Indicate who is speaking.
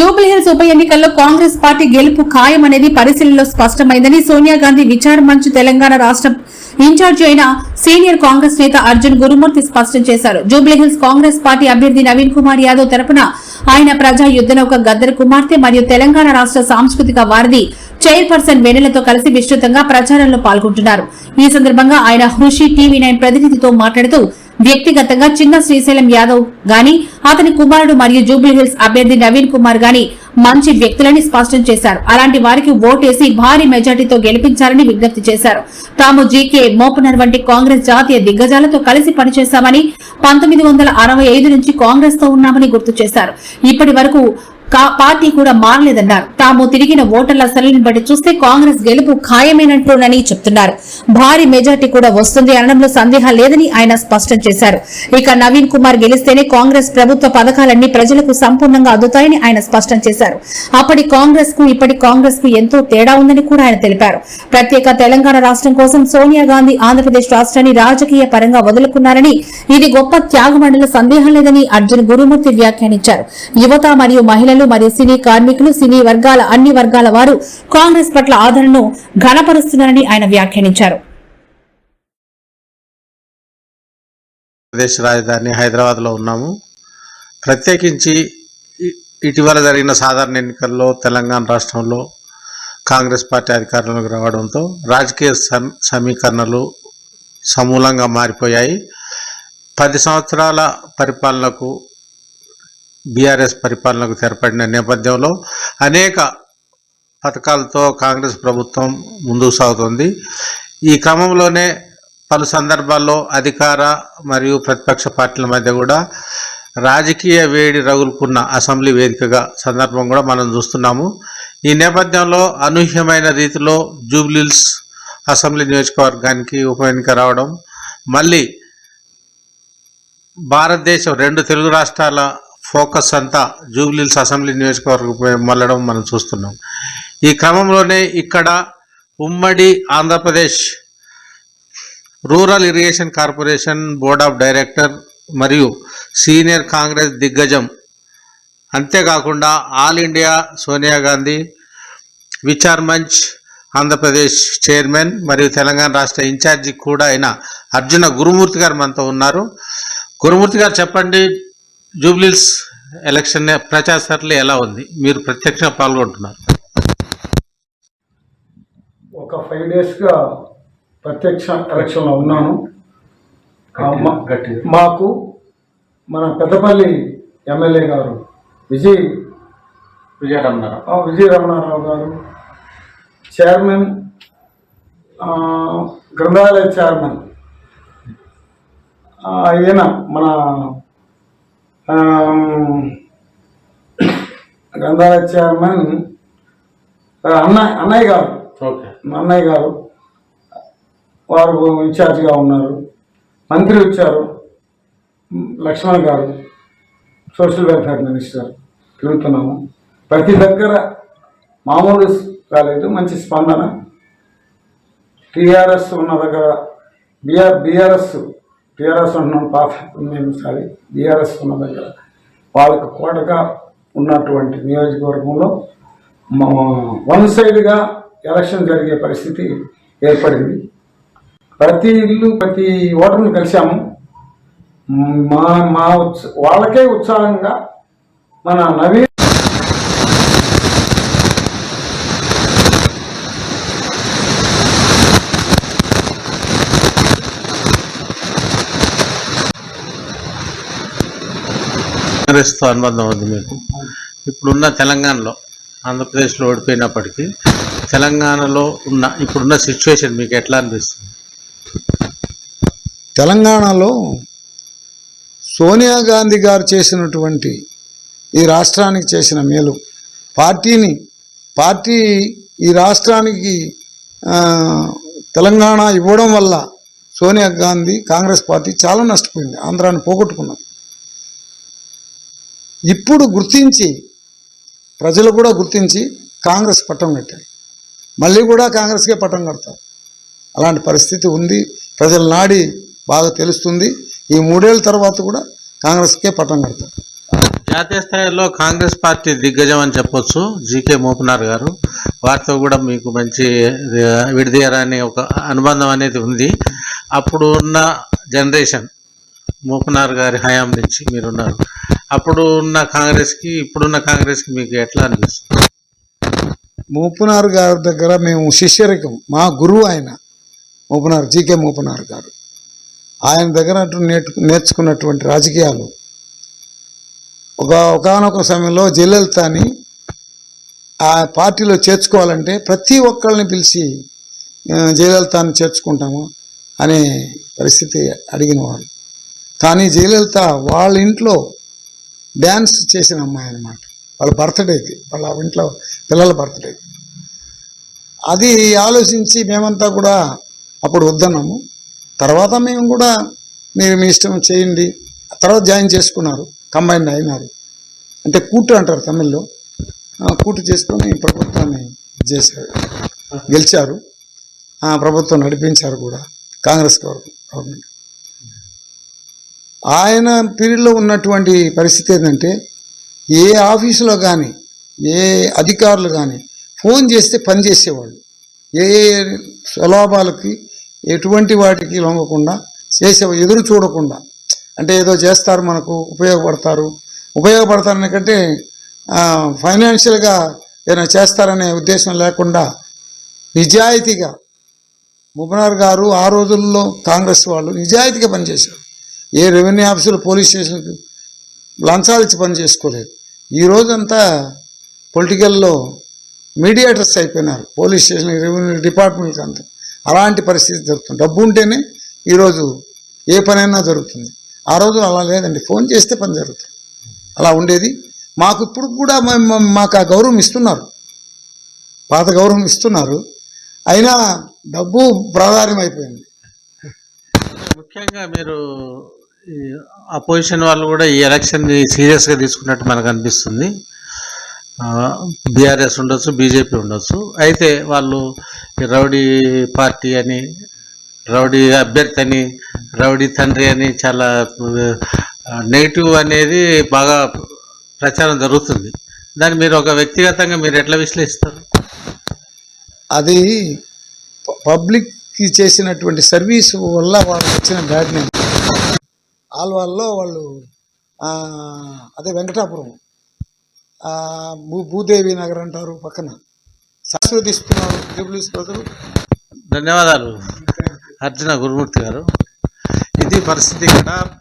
Speaker 1: జూబ్లీహిల్స్ ఉప ఎన్నికల్లో కాంగ్రెస్ పార్టీ గెలుపు ఖాయమనేది పరిశీలనలో స్పష్టమైందని సోనియా గాంధీ విచార మంచ్ తెలంగాణ రాష్ట్ర ఇన్ఛార్జి అయిన సీనియర్ కాంగ్రెస్ నేత అర్జున్ గురుమూర్తి స్పష్టం చేశారు. జూబ్లీహిల్స్ కాంగ్రెస్ పార్టీ అభ్యర్థి నవీన్ కుమార్ యాదవ్ తరపున ఆయన ప్రజా యుద్ధనౌక గద్దర్ కుమార్తె మరియు తెలంగాణ రాష్ట్ర సాంస్కృతిక వారధి చైర్పర్సన్ వెన్నెలతో కలిసి విస్తృతంగా ప్రచారంలో పాల్గొంటున్నారు. ఈ సందర్భంగా ఆయన హృషి టీవీ నైన్ ప్రతినిధితో మాట్లాడుతూ వ్యక్తిగతంగా చిన్న శ్రీశైలం యాదవ్ గాని అతని కుమారుడు మరియు జూబ్లీహిల్స్ అభ్యర్థి నవీన్ కుమార్ గాని మంచి వ్యక్తులని స్పష్టం చేశారు. అలాంటి వారికి ఓటేసి భారీ మెజార్టీతో గెలిపించాలని విజ్ఞప్తి చేశారు. తాము జీకే మోపనర్ వంటి కాంగ్రెస్ జాతీయ దిగ్గజాలతో కలిసి పనిచేశామని పంతొమ్మిది వందల అరవై ఐదు నుంచి కాంగ్రెస్తో ఉన్నామని గుర్తు చేశారు. ఇప్పటి వరకు పార్టీ కూడా మారలేదన్నారు. తాము తిరిగిన ఓటర్ల సరళిని బట్టి చూస్తే కాంగ్రెస్ గెలుపు ఖాయమైనట్లునని చెప్తున్నారు. భారీ మెజార్టీ కూడా వస్తుంది అనడంలో సందేహం లేదని ఆయన స్పష్టం చేశారు. ఇక నవీన్ కుమార్ గెలిస్తేనే కాంగ్రెస్ ప్రభుత్వ పథకాలన్నీ ప్రజలకు సంపూర్ణంగా అందుతాయని ఆయన స్పష్టం చేశారు. అప్పటి కాంగ్రెస్కు ఇప్పటి కాంగ్రెస్కు ఎంతో తేడా ఉందని కూడా ఆయన తెలిపారు. ప్రత్యేక తెలంగాణ రాష్ట్రం కోసం సోనియా గాంధీ ఆంధ్రప్రదేశ్ రాష్ట్రాన్ని రాజకీయ పరంగా వదులుకున్నారని ఇది గొప్ప త్యాగమండల సందేహం లేదని అర్జున్ గురుమూర్తి వ్యాఖ్యానించారు. యువత మరియు మహిళలు మరియు సినీ కార్మికులు సినీ వర్గాల అన్ని వర్గాల వారు కాంగ్రెస్ పట్ల ఆదరణను ఘనపరుస్తున్నారని ఆయన వ్యాఖ్యానించారు.
Speaker 2: ప్రదేశ్ రాజధాని హైదరాబాద్లో ఉన్నాము. ప్రత్యేకించి ఇటీవల జరిగిన సాధారణ ఎన్నికల్లో తెలంగాణ రాష్ట్రంలో కాంగ్రెస్ పార్టీ అధికారంలోకి రావడంతో రాజకీయ సమీకరణలు సమూలంగా మారిపోయాయి. పది సంవత్సరాల పరిపాలనకు బీఆర్ఎస్ పరిపాలనకు తెరపడిన నేపథ్యంలో అనేక పథకాలతో కాంగ్రెస్ ప్రభుత్వం ముందుకు సాగుతుంది. ఈ క్రమంలోనే పలు సందర్భాల్లో అధికార మరియు ప్రతిపక్ష పార్టీల మధ్య కూడా రాజకీయ వేడి రగులుకున్న అసెంబ్లీ వేదికగా సందర్భం కూడా మనం చూస్తున్నాము. ఈ నేపథ్యంలో అనూహ్యమైన రీతిలో జూబ్లీల్స్ అసెంబ్లీ నియోజకవర్గానికి ఉప ఎన్నిక రావడం మళ్ళీ భారతదేశం రెండు తెలుగు రాష్ట్రాల ఫోకస్ అంతా జూబ్లీల్స్ అసెంబ్లీ నియోజకవర్గంపై మళ్ళడం మనం చూస్తున్నాం. ఈ క్రమంలోనే ఇక్కడ ఉమ్మడి Andhra Pradesh rural irrigation corporation board of director మరియు సీనియర్ కాంగ్రెస్ దిగ్గజం అంతేకాకుండా all India Sonia Gandhi Vichar Manch Andhra Pradesh chairman మరియు తెలంగాణ రాష్ట్ర ఇన్ఛార్జి కూడా అయిన అర్జున గురుమూర్తి గారు మనతో ఉన్నారు. గురుమూర్తి గారు చెప్పండి జూబ్లీల్స్ ఎలక్షన్ ప్రచార సరళి ఎలా ఉంది? మీరు ప్రత్యక్షంగా పాల్గొంటున్నారు.
Speaker 3: ఒక ఫైవ్ డేస్గా ప్రత్యక్ష ఎలక్షన్లో ఉన్నాను. మాకు మన పెద్దపల్లి ఎమ్మెల్యే గారు విజయ్
Speaker 2: విజయరమణారావు.
Speaker 3: ఆ, విజయ రమణారావు గారు చైర్మన్ గ్రంథాలయ చైర్మన్ ఆ, ఈయన మన ఆమ్, గ్రంథాలయ చైర్మన్ ఆ, అన్నయ్య అన్నయ్య గారు.
Speaker 2: ఓకే.
Speaker 3: అన్నయ్య గారు వారు ఇన్ఛార్జిగా ఉన్నారు. మంత్రి వచ్చారు. లక్ష్మణ్ గారు సోషల్ వెల్ఫేర్ మినిస్టర్ తిరుగుతున్నాము. ప్రతి దగ్గర మామూలు కాలేదు మంచి స్పందన. టీఆర్ఎస్ ఉన్న దగ్గర బీఆర్ బీఆర్ఎస్ టీఆర్ఎస్ ఉంటున్నాం పాప మేము సారీ బీఆర్ఎస్ ఉన్న దగ్గర. వాళ్ళకు కోటగా ఉన్నటువంటి నియోజకవర్గంలో వన్ సైడ్గా ఎలక్షన్ జరిగే పరిస్థితి ఏర్పడింది. ప్రతి ఇల్లు ప్రతి ఓటర్ని కలిశాము. మా మా ఉత్స వాళ్ళకే ఉత్సాహంగా మన నవీన్
Speaker 2: కాంగ్రెస్తో అనుబంధం ఉంది మీకు. ఇప్పుడున్న తెలంగాణలో ఆంధ్రప్రదేశ్లో ఓడిపోయినప్పటికీ తెలంగాణలో ఉన్న ఇప్పుడున్న సిచ్యువేషన్ మీకు ఎట్లా అనిపిస్తుంది?
Speaker 4: తెలంగాణలో సోనియా గాంధీ గారు చేసినటువంటి ఈ రాష్ట్రానికి చేసిన మేలు పార్టీని పార్టీ ఈ రాష్ట్రానికి తెలంగాణ ఇవ్వడం వల్ల సోనియా గాంధీ కాంగ్రెస్ పార్టీ చాలా నష్టపోయింది ఆంధ్రాన్ని పోగొట్టుకున్నది. ఇప్పుడు గుర్తించి ప్రజలు కూడా గుర్తించి కాంగ్రెస్ పట్టం కట్టారు. మళ్ళీ కూడా కాంగ్రెస్కే పట్టం కడతారు. అలాంటి పరిస్థితి ఉంది. ప్రజల నాడి బాగా తెలుస్తుంది. ఈ మూడేళ్ళ తర్వాత కూడా కాంగ్రెస్కే పట్టం కడతారు.
Speaker 2: జాతీయ స్థాయిలో కాంగ్రెస్ పార్టీ దిగ్గజం అని చెప్పొచ్చు. జీకే మోపనార్ గారు. వారితో కూడా మీకు మంచి విడదీయరాని ఒక అనుబంధం అనేది ఉంది. అప్పుడు ఉన్న జనరేషన్ మోపనార్ గారి హయాం నుంచి మీరున్నారు. అప్పుడు ఉన్న కాంగ్రెస్కి ఇప్పుడున్న కాంగ్రెస్కి మీకు ఎట్లా అనిపిస్తుంది?
Speaker 4: మూపునార్ గారి దగ్గర మేము శిష్యరికం. మా గురువు ఆయన మూపునార్ జీకే మూపునార్ గారు. ఆయన దగ్గర నేర్చు నేర్చుకున్నటువంటి రాజకీయాలు. ఒక ఒకనొక సమయంలో జయలలితని ఆ పార్టీలో చేర్చుకోవాలంటే ప్రతి ఒక్కళ్ళని పిలిచి ఆ, జయలలితని చేర్చుకుంటాము అనే పరిస్థితి అడిగినవారు కానీ జయలలిత వాళ్ళ ఇంట్లో డ్యాన్స్ చేసిన అమ్మాయి అన్నమాట. వాళ్ళ బర్త్డేకి వాళ్ళ ఇంట్లో పిల్లల బర్త్డేకి అది ఆలోచించి మేమంతా కూడా అప్పుడు వద్దన్నాము. తర్వాత మేము కూడా మీరు మీ ఇష్టం చేయండి. తర్వాత జాయిన్ చేసుకున్నారు. కంబైన్ అయినారు. అంటే కూటు అంటారు తమిళ్ళో. కూటు చేసుకొని ప్రభుత్వాన్ని చేశారు. గెలిచారు. ప్రభుత్వం నడిపించారు కూడా కాంగ్రెస్ గవర్నమెంట్. ఆయన పీరియడ్లో ఉన్నటువంటి పరిస్థితి ఏంటంటే ఏ ఆఫీసులో కానీ ఏ అధికారులు కానీ ఫోన్ చేస్తే పని చేసేవాళ్ళు. ఏ స్వలాభాలకి ఎటువంటి వాటికి లొంగకుండా చేసే ఎదురు చూడకుండా. అంటే ఏదో చేస్తారు మనకు ఉపయోగపడతారు. ఉపయోగపడతారనే కంటే ఫైనాన్షియల్గా ఏదైనా చేస్తారనే ఉద్దేశం లేకుండా నిజాయితీగా ముబనార్ గారు ఆ రోజుల్లో కాంగ్రెస్ వాళ్ళు నిజాయితీగా పనిచేశారు. ఏ రెవెన్యూ ఆఫీసులు పోలీస్ స్టేషన్కి లంచాలు ఇచ్చి పని చేసుకోలేదు. ఈ రోజంతా పొలిటికల్లో మీడియేటర్స్ అయిపోయినారు. పోలీస్ స్టేషన్ రెవెన్యూ డిపార్ట్మెంట్కి అంతా. అలాంటి పరిస్థితి జరుగుతుంది. డబ్బు ఉంటేనే ఈరోజు ఏ పనైనా జరుగుతుంది. ఆ రోజు అలా లేదండి. ఫోన్ చేస్తే పని జరుగుతుంది. అలా ఉండేది. మాకు ఇప్పుడు కూడా మాకు ఆ గౌరవం ఇస్తున్నారు. పాత గౌరవం ఇస్తున్నారు. అయినా డబ్బు ప్రాధాన్యం అయిపోయింది
Speaker 2: ముఖ్యంగా మీరు అపోజిషన్ వాళ్ళు కూడా ఈ ఎలక్షన్ని సీరియస్గా తీసుకున్నట్టు మనకు అనిపిస్తుంది. బీఆర్ఎస్ ఉండొచ్చు బీజేపీ ఉండొచ్చు. అయితే వాళ్ళు రౌడీ పార్టీ అని రౌడీ అభ్యర్థి అని రౌడీ తండ్రి అని చాలా నెగిటివ్ అనేది బాగా ప్రచారం జరుగుతుంది. దాన్ని మీరు ఒక వ్యక్తిగతంగా మీరు ఎట్లా విశ్లేషిస్తారు?
Speaker 4: అది పబ్లిక్కి చేసినటువంటి సర్వీస్ వల్ల వాళ్ళకి వచ్చిన బ్యాడ్ నేమ్. ఆల్వాల్లో వాళ్ళు అదే వెంకటాపురం భూ భూదేవి నగర్ అంటారు పక్కన. శాశ్వతిస్తున్నారు ట్రిపుల్స్ ప్రజలు
Speaker 2: ధన్యవాదాలు. అర్జున గురుమూర్తి గారు. ఇది పరిస్థితి ఇక్కడ.